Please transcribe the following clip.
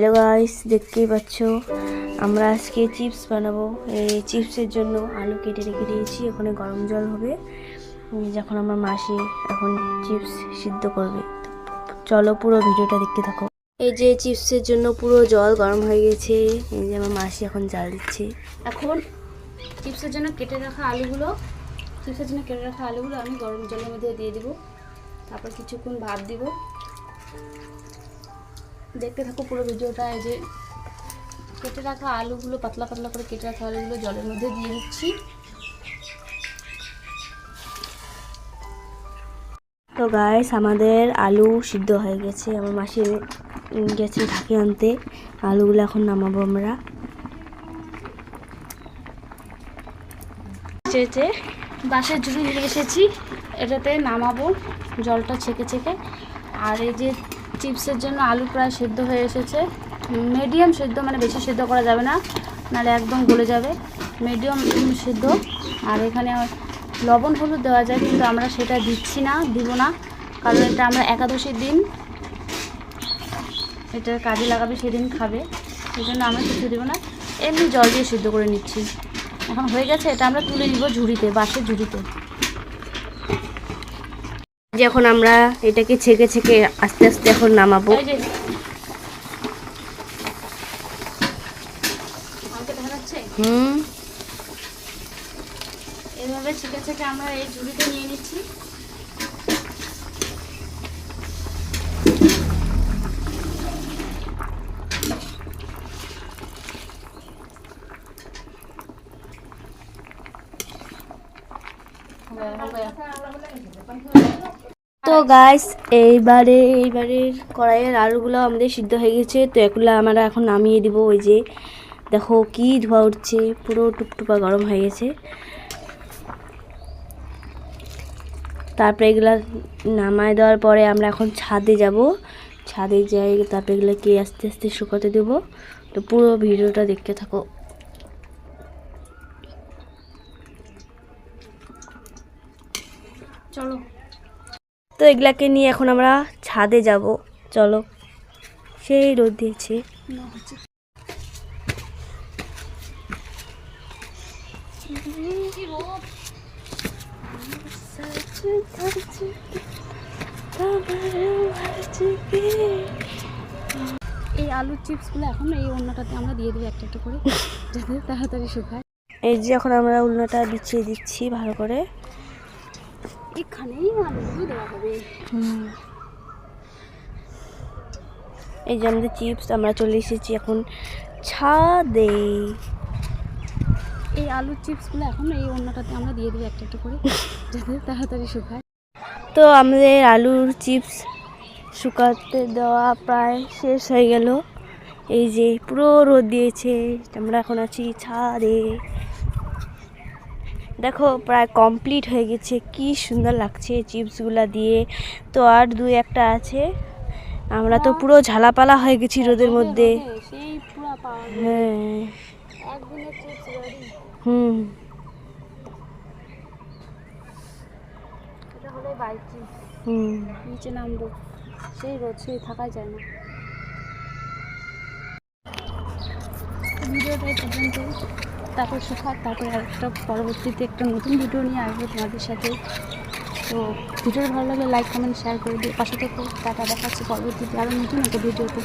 Hello guys দেখতেই পাচ্ছ? আমরা আজকে চিপস বানাবো। এই চিপসের জন্য আলু কেটে রেখে দিয়েছি, ওখানে গরম জল হবে। যখন আমার মাসি এখন চিপস সিদ্ধ করবে। চলো পুরো ভিডিওটা দেখতে থাকো। এই যে চিপসের জন্য পুরো জল গরম হয়ে গেছে। এই যে আমার মাসি এখন জাল দিচ্ছে। এখন চিপসের জন্য কেটে রাখা আলুগুলো, চিপসের জন্য কেটে রাখা আলুগুলো আমি গরম জলের মধ্যে দিয়ে দিব। তারপর কিছুক্ষণ ভাত দিব। দেখতে থাকো পুরো ভিডিওটা, এই যে কেটে রাখা আলুগুলো পাতলা পাতলা করে কেটে রাখা আলুগুলো জলের মধ্যে দিয়ে দিচ্ছি। তো গাইস আমাদের আলু সিদ্ধ হয়ে গেছে। আমার মাসি গেছে ঢাকে আনতে। আলুগুলো এখন নামাবো আমরা। চেয়েছে বাসের ঝুড়ি নিয়ে এসেছি। এটাতে নামাবো। জলটা ছেঁকে ছেঁকে। আর এই যে চিপসের জন্য আলু প্রায় সেদ্ধ হয়ে এসেছে। মিডিয়াম সেদ্ধ মানে বেশি সেদ্ধ করা যাবে না, নাহলে একদম গলে যাবে। মিডিয়াম সেদ্ধ। আর এখানে লবণ হলুদ দেওয়া যায়, কিন্তু আমরা সেটা দিচ্ছি না, দিব না, কারণ এটা আমরা একাদশীর দিন, এটা কাজে লাগাবে, সেদিন খাবে। সেই জন্য আমরা কিছু দেবো না। এমনি জল দিয়ে সিদ্ধ করে নিচ্ছি। এখন হয়ে গেছে, এটা আমরা তুলে নিব ঝুড়িতে বাসের ঝুড়িতে। যখন আমরা এটাকে ছেঁকে ছেঁকে আস্তে আস্তে এখন নামাবো। যে। হুম। এভাবে ছেঁকে ছেঁকে আমরা এই ঝুড়িতে নিয়ে নিচ্ছি। তো গাইস এইবারে, এইবারের কড়াইয়ের আলুগুলো আমাদের সিদ্ধ হয়ে গেছে। তো এগুলো আমরা এখন নামিয়ে দিব, ওই যে দেখো কি ধোয়া উঠছে, পুরো টুকটুপা গরম হয়ে গেছে। তারপরে এগুলা নামায় দেওয়ার পরে আমরা এখন ছাদে যাব। ছাদে যাই, তারপরে এগুলোকে আস্তে আস্তে শুকাতে দেবো। তো পুরো ভিডিওটা দেখতে থাকো। চলো। তো এগুলাকে নিয়ে এখন আমরা ছাদে যাব। চলো। সেই রোদ দিয়েছে। এই আলুর চিপসগুলো এখন এই অন্যটাতে আমরা দিয়ে দিই একটা একটা করে যাতে তাড়াতাড়ি শুকায়। এই যে এখন আমরা উল্লাটা বিছিয়ে দিচ্ছি ভালো করে। এখানেই আলুগুলো দেওয়া হবে এই যে আমাদের চিপস আমরা চলে এসেছি এখন ছাদে। এই আলুর চিপসগুলো এখন এই অন্যটাতে আমরা দিয়ে দিই একটা একটা করে যাতে তাড়াতাড়ি শুকায়। তো আমাদের আলুর চিপস শুকাতে দেওয়া প্রায় শেষ হয়ে গেল। এই যে পুরো রোদ দিয়েছে আমরা এখন আছি ছাদে। দেখো, প্রায় কমপ্লিট হয়ে গেছে। কি সুন্দর লাগছে চিপসগুলো দিয়ে। তো আর দুই একটা আছে। আমরা তো পুরো ঝালাপালা হয়ে গেছি রোদের মধ্যে। হ্যাঁ। হুম হুম সেই থাকাই যায় না তারপর সুখা তারপরে একটা পরবর্তীতে একটা নতুন ভিডিও নিয়ে আসব তোমাদের সাথে। তো ভিডিওটা ভালো লাগলে লাইক কমেন্ট শেয়ার করে দিয়ে পাশে থেকে টাকা দেখাচ্ছি পরবর্তীতে আরও নতুন একটা ভিডিওতে